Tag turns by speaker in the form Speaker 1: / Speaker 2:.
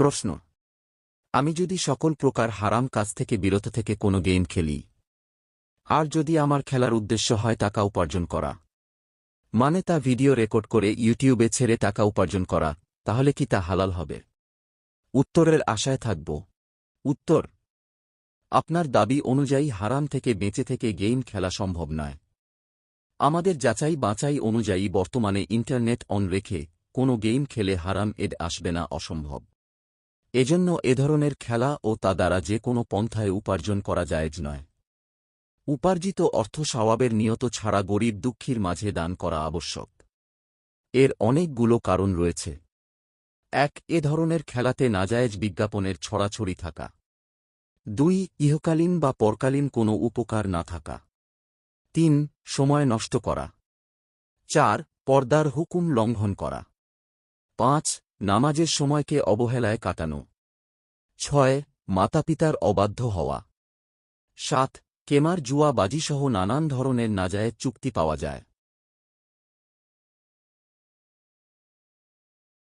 Speaker 1: প্রশ্ন। আমি যদি সকল প্রকার হারাম কাজ থেকে বিরত থেকে কোনো গেম খেলি, আর যদি আমার খেলার উদ্দেশ্য হয় টাকা উপার্জন করা মানে তা ভিডিও রেকর্ড করে ইউটিউবে ছেড়ে টাকা উপার্জন করা, তাহলে কি তা হালাল হবে? উত্তরের আশায় থাকব। উত্তর, আপনার দাবি অনুযায়ী হারাম থেকে বেঁচে থেকে গেম খেলা সম্ভব নয়। আমাদের যাচাই বাঁচাই অনুযায়ী বর্তমানে ইন্টারনেট অন রেখে কোনো গেম খেলে হারাম এড আসবে না অসম্ভব। এজন্য এ ধরনের খেলা ও তা দ্বারা যে কোনো পন্থায় উপার্জন করা জায়েজ নয়। উপার্জিত অর্থ সওয়াবের নিয়ত ছাড়া গরিব দুঃখীর মাঝে দান করা আবশ্যক। এর অনেকগুলো কারণ রয়েছে। এক, এ ধরনের খেলাতে নাজায়েজ বিজ্ঞাপনের ছড়াছড়ি থাকা। দুই, ইহকালীন বা পরকালীন কোনো উপকার না থাকা। তিন, সময় নষ্ট করা। চার, পর্দার হুকুম লঙ্ঘন করা। পাঁচ নামাজের সময়কে অবহেলায় কাটানো। ছয়, মাতাপিতার অবাধ্য হওয়া। সাত কেমার জুয়া বাজিসহ নানান ধরনের নাজায়ের চুক্তি পাওয়া যায়।